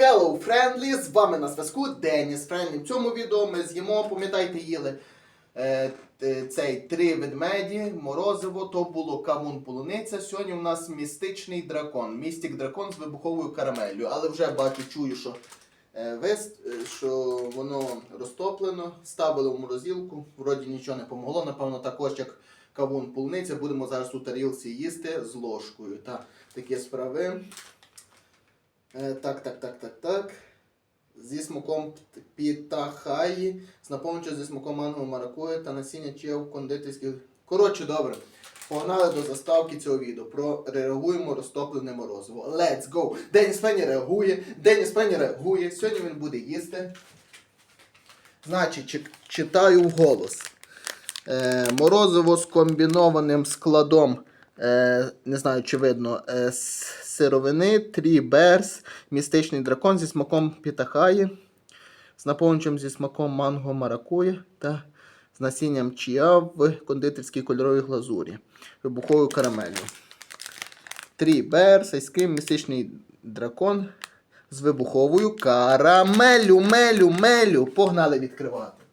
Hello, Friendly! З вами на зв'язку Деніс Френдлі. В цьому відео ми з'їмо, пам'ятаєте, їли е, цей три ведмеді, морозиво, то було кавун полуниця. Сьогодні у нас містичний дракон. Містик дракон з вибуховою карамеллю. Але вже бачу, чую, що, е, вис, е, що воно розтоплено. Ставили в морозилку. Вроді нічого не помогло. Напевно, також як кавун полуниця. Будемо зараз у тарілці їсти з ложкою. Та, такі справи. Е, так, так, так, так, так. Зі смаком пітахаї, з наповнюючи зі смаком манго маракуя та насіння чия в кондитерських. Коротше, добре. Погнали до заставки цього відео. Про реагуємо розтоплене морозиво. Let's go! Деніс Фені реагує, Деніс Фені реагує. Сьогодні він буде їсти. Значить, читаю вголос. Е, морозиво з комбінованим складом, е, не знаю, чи видно, е, сировини, трі берс, містичний дракон зі смаком пітахаї, з наповнювачем зі смаком манго маракуя та з насінням чия в кондитерській кольоровій глазурі, вибуховою карамелью. Трі берс, айскрім, містичний дракон з вибуховою карамелю, мелю, мелю. Погнали відкривати.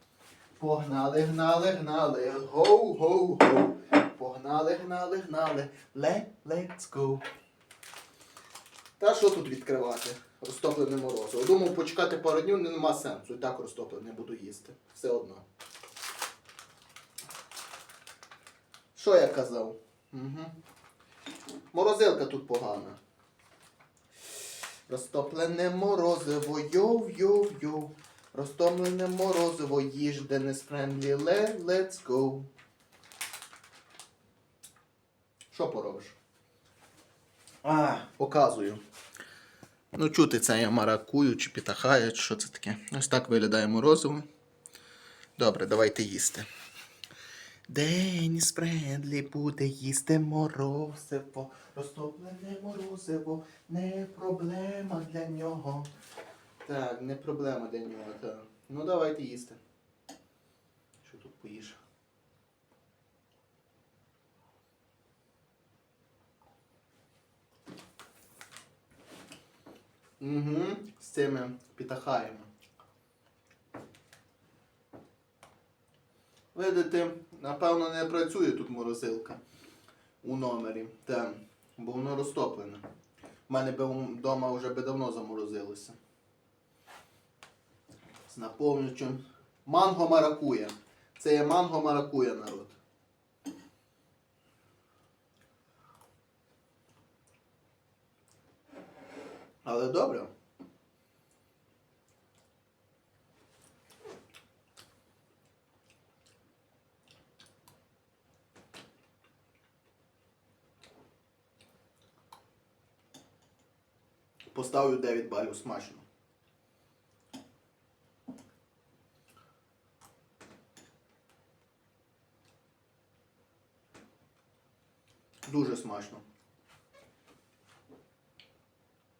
Погнали, гнали, гнали. Гоу, гоу. Гнали, гнали. Let, let's go. Та що тут відкривати? Розтоплене морозиво. Думав, почекати пару днів нема сенсу. І так розтоплене буду їсти. Все одно. Що я казав? Угу. Морозилка тут погана. Розтоплене морозиво, йоу. Розтоплене морозиво, їж Денис Френдлі, let, let's go. Що поробиш? А, показую. Ну, чути це я маракую чи пітахаю, чи що це таке. Ось так виглядає морозиво. Добре, давайте їсти. Деніс Френдлі буде їсти морозиво. Розтоплене морозиво, не проблема для нього. Так, не проблема для нього, так. Ну давайте їсти. Що тут поїш? Угу, з цими пітахаями. Видите, напевно, не працює тут морозилка у номері. Та, бо воно розтоплене. У мене би вдома вже би давно заморозилося. З наповнюючим. Манго маракуя. Це є манго маракуя народ. Але добре. Поставлю 9 балів смачно. Дуже смачно.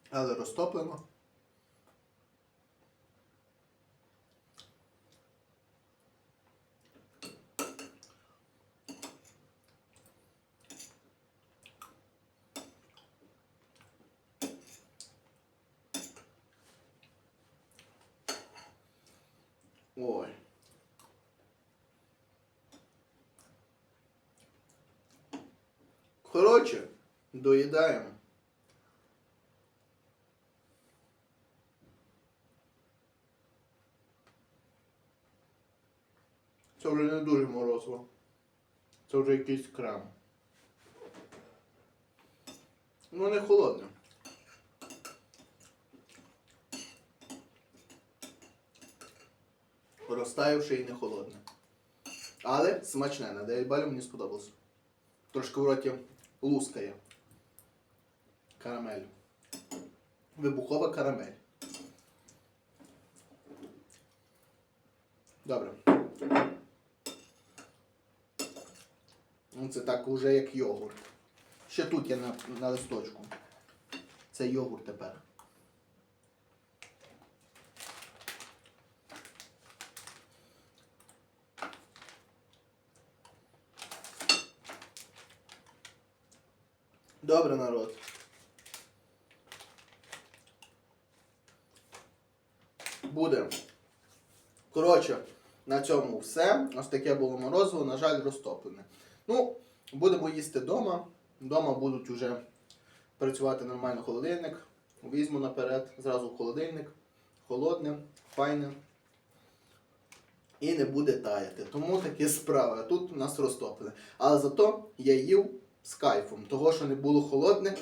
Але розтоплено. Ой. Коротше, доїдаємо. Це вже не дуже морозиво. Це вже якийсь крем. Ну не холодне. Розтаявши і не холодне. Але смачне, на 9 балів мені сподобалось. Трошки в роті лускає. Карамель. Вибухова карамель. Добре. Ну, це так уже як йогурт. Ще тут є на, на листочку. Це йогурт тепер. Добре, народ. буде. Коротше, на цьому все. Ось таке було морозиво, на жаль, розтоплене. Ну, будемо їсти вдома. Вдома будуть вже працювати нормально холодильник. Візьму наперед, зразу холодильник. Холодне, файне. І не буде таяти. Тому такі справи. Тут у нас розтоплене. Але зато я їв з кайфом, того, що не було холодне.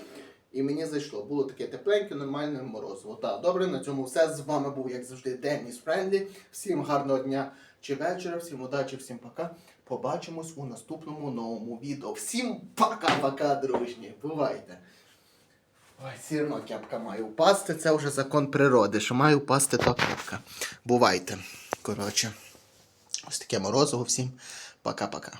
І мені зайшло. Було таке тепленьке, нормальне морозиво. Так, добре, на цьому все. З вами був, як завжди, Деніс Френдлі. Всім гарного дня чи вечора, всім удачі, всім пока. Побачимось у наступному новому відео. Всім пока-пока, дружні. Бувайте. Ой, все одно кепка має впасти. Це вже закон природи, що має впасти то кепка. Бувайте. Коротше. Ось таке морозиво всім. Пока-пока.